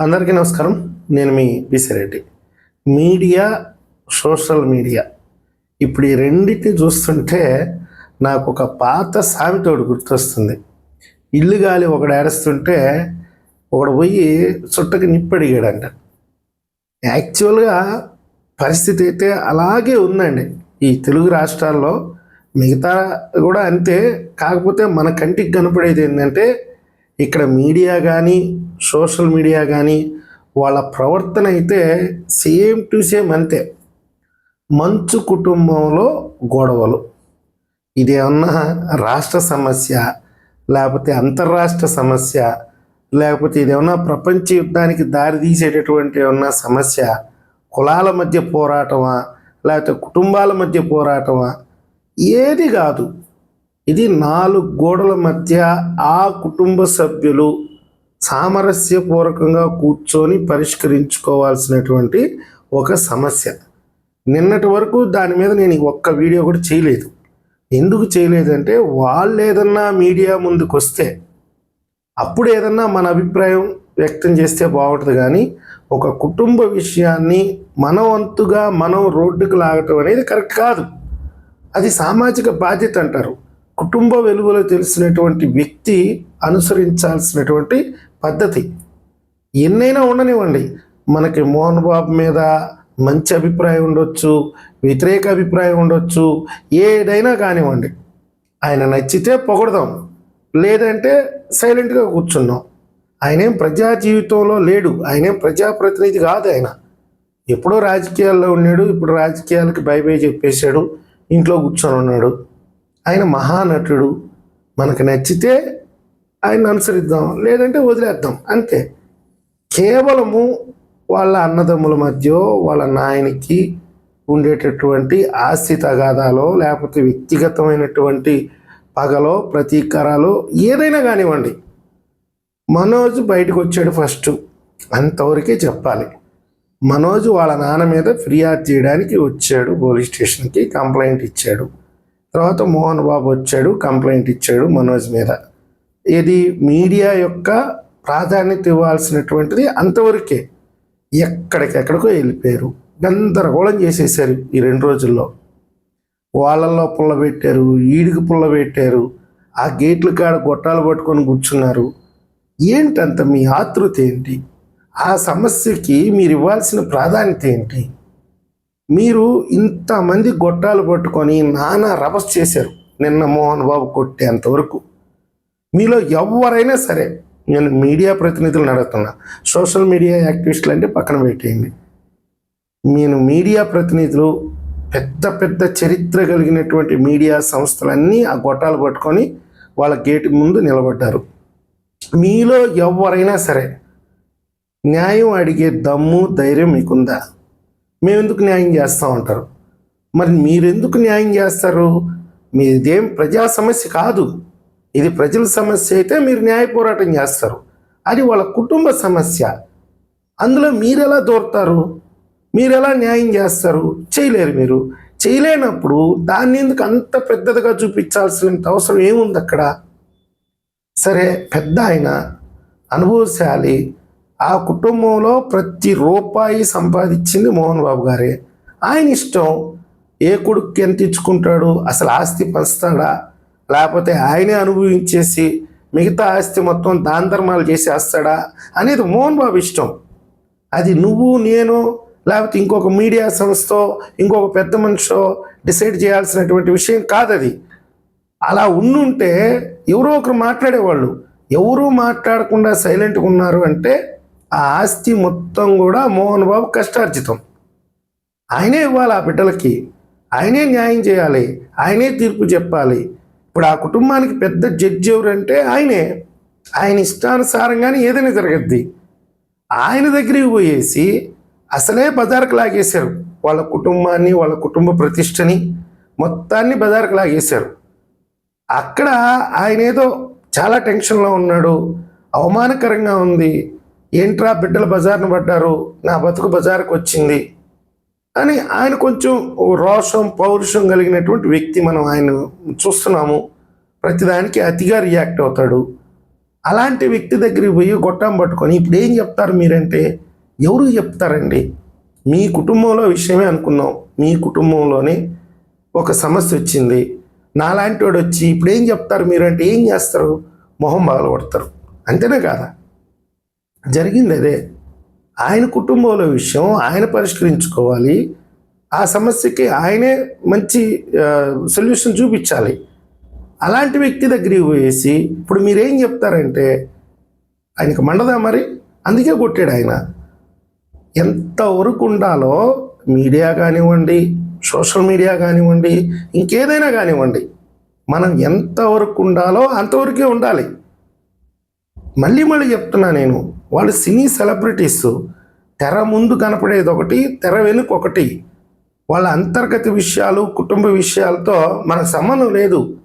అందరికీ నమస్కారం. నేను మీ బిసిరెడ్డి మీడియా సోషల్ మీడియా. ఇప్పుడు ఈ రెండింటిని చూస్తుంటే నాకు ఒక పాత సామెత ఒకటి గుర్తొస్తుంది. ఇల్లు గాలి ఒకడు ఏడుస్తుంటే ఒకడు పోయి చుట్టకి నిప్పడిగాడంట. యాక్చువల్గా పరిస్థితి అయితే అలాగే ఉందండి. ఈ తెలుగు రాష్ట్రాల్లో మిగతా కూడా అంతే. కాకపోతే మన కంటికి కనపడేది ఏంటంటే ఇక్కడ మీడియా కానీ సోషల్ మీడియా కానీ వాళ్ళ ప్రవర్తన అయితే సేమ్ టు సేమ్ అంతే. మంచు కుటుంబంలో గొడవలు. ఇది ఏమన్నా రాష్ట్ర సమస్య లేకపోతే అంతర్రాష్ట్ర సమస్య లేకపోతే ఇది ప్రపంచ యుద్ధానికి దారి తీసేటటువంటి ఏమన్నా సమస్య కులాల మధ్య పోరాటమా లేకపోతే కుటుంబాల మధ్య పోరాటమా ఏది కాదు. ఇది నాలుగు గోడల మధ్య ఆ కుటుంబ సభ్యులు సామరస్యపూర్వకంగా కూర్చొని పరిష్కరించుకోవాల్సినటువంటి ఒక సమస్య. నిన్నటి వరకు దాని మీద నేను ఒక్క వీడియో కూడా చేయలేదు. ఎందుకు చేయలేదంటే వాళ్ళు ఏదన్నా మీడియా ముందుకు వస్తే అప్పుడు ఏదన్నా మన అభిప్రాయం వ్యక్తం చేస్తే బాగుంటుంది కానీ ఒక కుటుంబ విషయాన్ని మన వంతుగా మనం రోడ్డుకు లాగటం అనేది కరెక్ట్ కాదు. అది సామాజిక బాధ్యత అంటారు. కుటుంబ వెలుగులో తెలిసినటువంటి వ్యక్తి అనుసరించాల్సినటువంటి పద్ధతి. ఎన్నైనా ఉండనివ్వండి. మనకి మోహన్ బాబు మీద మంచి అభిప్రాయం ఉండొచ్చు వ్యతిరేక అభిప్రాయం ఉండొచ్చు ఏదైనా కానివ్వండి. ఆయన నచ్చితే పొగడదాం లేదంటే సైలెంట్గా కూర్చున్నాం. ఆయనేం ప్రజా జీవితంలో లేడు ఆయనేం ప్రజాప్రతినిధి కాదు ఆయన. ఎప్పుడో రాజకీయాల్లో ఉన్నాడు ఇప్పుడు రాజకీయాలకి బై బై చెప్పేశాడు ఇంట్లో కూర్చొని ఉన్నాడు. ఆయన మహానటుడు. మనకు నచ్చితే ఆయన అనుసరిద్దాం లేదంటే వదిలేద్దాం అంతే. కేవలము వాళ్ళ అన్నదమ్ముల మధ్య వాళ్ళ నాయనకి ఉండేటటువంటి ఆస్తి తగాదాలో లేకపోతే వ్యక్తిగతమైనటువంటి పగలో ప్రతీకారాలు ఏదైనా కానివ్వండి. మనోజ్ బయటకు వచ్చాడు ఫస్ట్. అంతవరకే చెప్పాలి. మనోజ్ వాళ్ళ నాన్న మీద ఫిర్యాదు చేయడానికి వచ్చాడు పోలీస్ స్టేషన్కి కంప్లైంట్ ఇచ్చాడు. తర్వాత మోహన్ బాబు వచ్చాడు కంప్లైంట్ ఇచ్చాడు మనోజ్ మీద. ఇది మీడియా యొక్క ప్రాధాన్యత ఇవ్వాల్సినటువంటిది అంతవరకే. ఎక్కడికెక్కడికో వెళ్ళిపోయారు. గందరగోళం చేసేసారు ఈ రెండు రోజుల్లో. వాళ్ళల్లో పుల్ల పెట్టారు ఈడికి పుల్ల పెట్టారు ఆ గేట్ల కాడ గొట్టాలు పట్టుకొని కూర్చున్నారు. ఏంటంత మీ ఆతృత ఏంటి? ఆ సమస్యకి మీరు ఇవ్వాల్సిన ప్రాధాన్యత ఏంటి? మీరు ఇంతమంది గొట్టాలు పట్టుకొని నానా రభస్ చేశారు. నిన్న మోహన్ బాబు కొట్టేంతవరకు మీలో ఎవరైనా సరే నేను మీడియా ప్రతినిధులను అడుగుతున్నా. సోషల్ మీడియా యాక్టివిస్టులు అంటే పక్కన పెట్టేయండి. నేను మీడియా ప్రతినిధులు పెద్ద పెద్ద చరిత్ర కలిగినటువంటి మీడియా సంస్థలన్నీ ఆ గొట్టాలు పట్టుకొని వాళ్ళ గేటు ముందు నిలబడ్డారు. మీలో ఎవరైనా సరే న్యాయం అడిగే దమ్ము ధైర్యం మీకుందా? మేము ఎందుకు న్యాయం చేస్తాం అంటారు మరి మీరెందుకు న్యాయం చేస్తారు? మీదేం ప్రజా సమస్య కాదు. ఇది ప్రజల సమస్య అయితే మీరు న్యాయ పోరాటం చేస్తారు. అది వాళ్ళ కుటుంబ సమస్య. అందులో మీరు ఎలా దూరతారు? మీరు ఎలా న్యాయం చేస్తారు? చేయలేరు మీరు. చేయలేనప్పుడు దాన్ని ఎందుకు అంత పెద్దదిగా చూపించాల్సిన అవసరం ఏముంది అక్కడ సరే పెద్ద ఆయన అనుభవశాలి ఆ కుటుంబంలో ప్రతి రూపాయి సంపాదించింది మోహన్ బాబు గారే. ఆయన ఇష్టం ఏ కొడుకు ఎంత ఇచ్చుకుంటాడు అసలు ఆస్తి పంచుతాడా లేకపోతే ఆయనే అనుభవించేసి మిగతా ఆస్తి మొత్తం దాన ధర్మాలు చేసేస్తాడా అనేది మోహన్ బాబు ఇష్టం. అది నువ్వు నేను లేకపోతే ఇంకొక మీడియా సంస్థ ఇంకొక పెద్ద మనిషో డిసైడ్ చేయాల్సినటువంటి విషయం కాదది అలా ఉండుంటే ఎవరో ఒకరు మాట్లాడేవాళ్ళు. ఎవరూ మాట్లాడకుండా సైలెంట్గా ఉన్నారు అంటే ఆ ఆస్తి మొత్తం కూడా మోహన్ బాబు కష్టార్జితం. ఆయనే ఇవ్వాలి ఆ బిడ్డలకి. ఆయనే న్యాయం చేయాలి. ఆయనే తీర్పు చెప్పాలి. ఇప్పుడు ఆ కుటుంబానికి పెద్ద జడ్జి ఎవరంటే ఆయనే. ఆయన ఇష్టానుసారంగానే ఏదైనా జరగద్ది. ఆయన దగ్గరికి పోయేసి అసలే బజార్కు లాగేశారు. వాళ్ళ కుటుంబాన్ని వాళ్ళ కుటుంబ ప్రతిష్టని మొత్తాన్ని బజార్కు లాగేశారు. అక్కడ ఆయన ఏదో చాలా టెన్షన్లో ఉన్నాడు. అవమానకరంగా ఉంది. ఏంట్రా బిడ్డల బజార్ను పడ్డారు? నా బతుకు బజార్కు వచ్చింది. అని ఆయన కొంచెం రోషం పౌరుషం కలిగినటువంటి వ్యక్తి మనం ఆయన చూస్తున్నాము. ప్రతిదానికి అతిగా రియాక్ట్ అవుతాడు. అలాంటి వ్యక్తి దగ్గరికి పోయి గొట్టం పట్టుకొని ఇప్పుడు ఏం చెప్తారు మీరంటే ఎవరు చెప్తారండి? మీ కుటుంబంలో విషయమే అనుకున్నాం మీ కుటుంబంలోనే ఒక సమస్య వచ్చింది. నాలాంటి వాడు వచ్చి ఇప్పుడు ఏం చెప్తారు మీరంటే ఏం చేస్తారు? మొహం బాగా కొడతారు అంతేనే కాదా? జరిగింది అదే ఆయన కుటుంబంలో విషయం ఆయన పరిష్కరించుకోవాలి. ఆ సమస్యకి ఆయనే మంచి సొల్యూషన్ చూపించాలి. అలాంటి వ్యక్తి దగ్గరికి పోయేసి ఇప్పుడు మీరేం చెప్తారంటే ఆయనకు మండదా మరి? అందుకే కొట్టాడు ఆయన. ఎంతవరకు ఉండాలో మీడియా కానివ్వండి సోషల్ మీడియా కానివ్వండి ఇంకేదైనా కానివ్వండి మనం ఎంతవరకు ఉండాలో అంతవరకే ఉండాలి. మళ్ళీ మళ్ళీ చెప్తున్నా నేను. వాళ్ళు సినీ సెలబ్రిటీస్ తెర ముందు కనపడేది ఒకటి తెర వెనుక ఒకటి. వాళ్ళ అంతర్గత విషయాలు కుటుంబ విషయాలతో మనకు సంబంధం లేదు.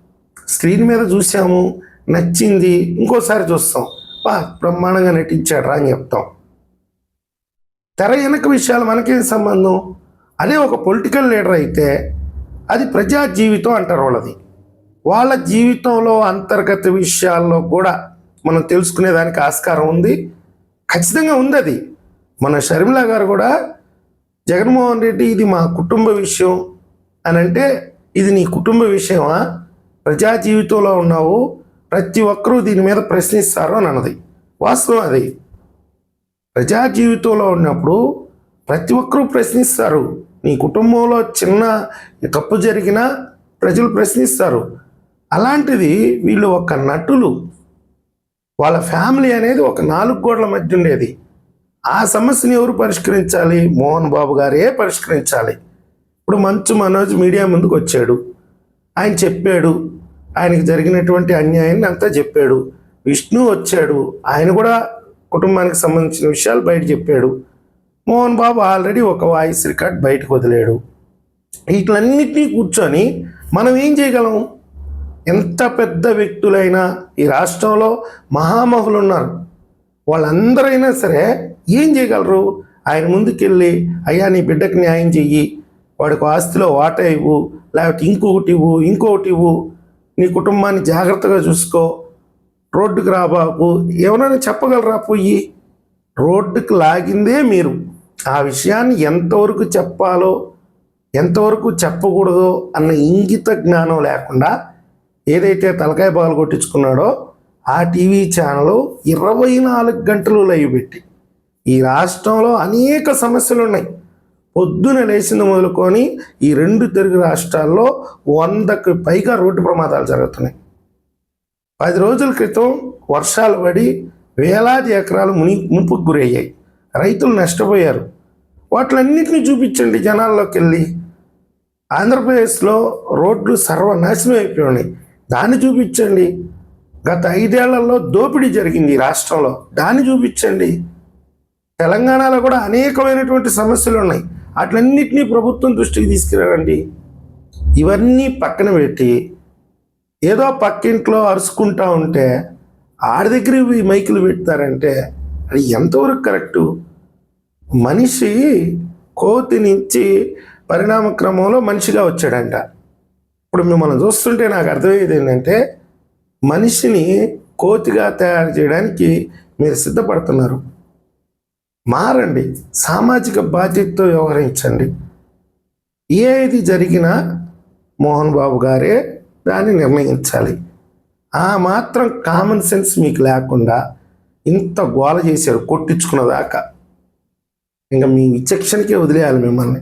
స్క్రీన్ మీద చూసాము నచ్చింది ఇంకోసారి చూస్తాం. బా బ్రహ్మాండంగా నటించాడు రా అని చెప్తాం. తెర వెనక విషయాలు మనకేం సంబంధం? అదే ఒక పొలిటికల్ లీడర్ అయితే అది ప్రజా జీవితం అంటారు వాళ్ళది. వాళ్ళ జీవితంలో అంతర్గత విషయాల్లో కూడా మనం తెలుసుకునేదానికి ఆస్కారం ఉంది. ఖచ్చితంగా ఉంది అది మన షర్మిల గారు కూడా జగన్మోహన్ రెడ్డి ఇది మా కుటుంబ విషయం అని అంటే ఇది నీ కుటుంబ విషయమా? ప్రజా జీవితంలో ఉన్నావు ప్రతి ఒక్కరూ దీని మీద ప్రశ్నిస్తారు అని అన్నది. వాస్తవం అది. ప్రజా జీవితంలో ఉన్నప్పుడు ప్రతి ఒక్కరూ ప్రశ్నిస్తారు. నీ కుటుంబంలో చిన్న తప్పు జరిగినా ప్రజలు ప్రశ్నిస్తారు. అలాంటిది వీళ్ళు ఒక నటులు. వాళ్ళ ఫ్యామిలీ అనేది ఒక నాలుగు గోడల మధ్య ఉండేది. ఆ సమస్యని ఎవరు పరిష్కరించాలి? మోహన్ బాబు గారే పరిష్కరించాలి. ఇప్పుడు మంచు మనోజ్ మీడియా ముందుకు వచ్చాడు. ఆయన చెప్పాడు. ఆయనకి జరిగినటువంటి అన్యాయాన్ని అంతా చెప్పాడు. విష్ణు వచ్చాడు. ఆయన కూడా కుటుంబానికి సంబంధించిన విషయాలు బయట చెప్పాడు. మోహన్ బాబు ఆల్రెడీ ఒక వాయిస్ రికార్డ్ బయటకు వదిలాడు. వీటిలన్నిటినీ కూర్చొని మనం ఏం చేయగలం? ఎంత పెద్ద వ్యక్తులైనా ఈ రాష్ట్రంలో మహామహులు ఉన్నారు వాళ్ళందరైనా సరే ఏం చేయగలరు? ఆయన ముందుకెళ్ళి అయ్యా నీ బిడ్డకు న్యాయం చెయ్యి. వాడికి ఆస్తిలో వాటా ఇవ్వు లేకపోతే ఇంకొకటి ఇవ్వు ఇంకొకటి ఇవ్వు. నీ కుటుంబాన్ని జాగ్రత్తగా చూసుకో. రోడ్డుకు రాబాకు ఏమైనా చెప్పగలరా పోయి? రోడ్డుకు లాగిందే మీరు. ఆ విషయాన్ని ఎంతవరకు చెప్పాలో ఎంతవరకు చెప్పకూడదో అన్న ఇంగిత జ్ఞానం లేకుండా ఏదైతే తలకాయ బాలు కొట్టించుకున్నాడో ఆ టీవీ ఛానల్ ఇరవై నాలుగు గంటలు లైవ్ పెట్టి ఈ రాష్ట్రంలో అనేక సమస్యలు ఉన్నాయి. పొద్దున లేచింది మొదలుకొని ఈ రెండు తెలుగు రాష్ట్రాల్లో వందకు పైగా రోడ్డు ప్రమాదాలు జరుగుతున్నాయి. పది రోజుల క్రితం వర్షాలు పడి వేలాది ఎకరాలు ముని ముంపుకు గురయ్యాయి. రైతులు నష్టపోయారు. వాటిలన్నింటినీ చూపించండి జనాల్లోకి వెళ్ళి ఆంధ్రప్రదేశ్లో రోడ్లు సర్వనాశనం అయిపోయినాయి. దాన్ని చూపించండి. గత ఐదేళ్ళలో దోపిడీ జరిగింది ఈ రాష్ట్రంలో. దాన్ని చూపించండి. తెలంగాణలో కూడా అనేకమైనటువంటి సమస్యలు ఉన్నాయి. వాటిలన్నింటినీ ప్రభుత్వం దృష్టికి తీసుకురండి. ఇవన్నీ పక్కన పెట్టి ఏదో పక్కింట్లో అరుచుకుంటా ఉంటే ఆడి దగ్గర ఈ మైకులు పెడతారంటే అది ఎంతవరకు కరెక్టు? మనిషి కోతి నుంచి పరిణామ క్రమంలో మనిషిగా వచ్చాడంట. ఇప్పుడు మిమ్మల్ని చూస్తుంటే నాకు అర్థమయ్యేది ఏంటంటే మనిషిని కోతిగా తయారు చేయడానికి మీరు సిద్ధపడుతున్నారు. మారండి. సామాజిక బాధ్యతతో వ్యవహరించండి. ఏది జరిగినా మోహన్ బాబు గారే దాన్ని నిర్ణయించాలి. ఆ మాత్రం కామన్ సెన్స్ మీకు లేకుండా ఇంత గోల చేశారు కొట్టించుకున్నదాకా. ఇంకా మీ విచక్షణకే వదిలేయాలి మిమ్మల్ని.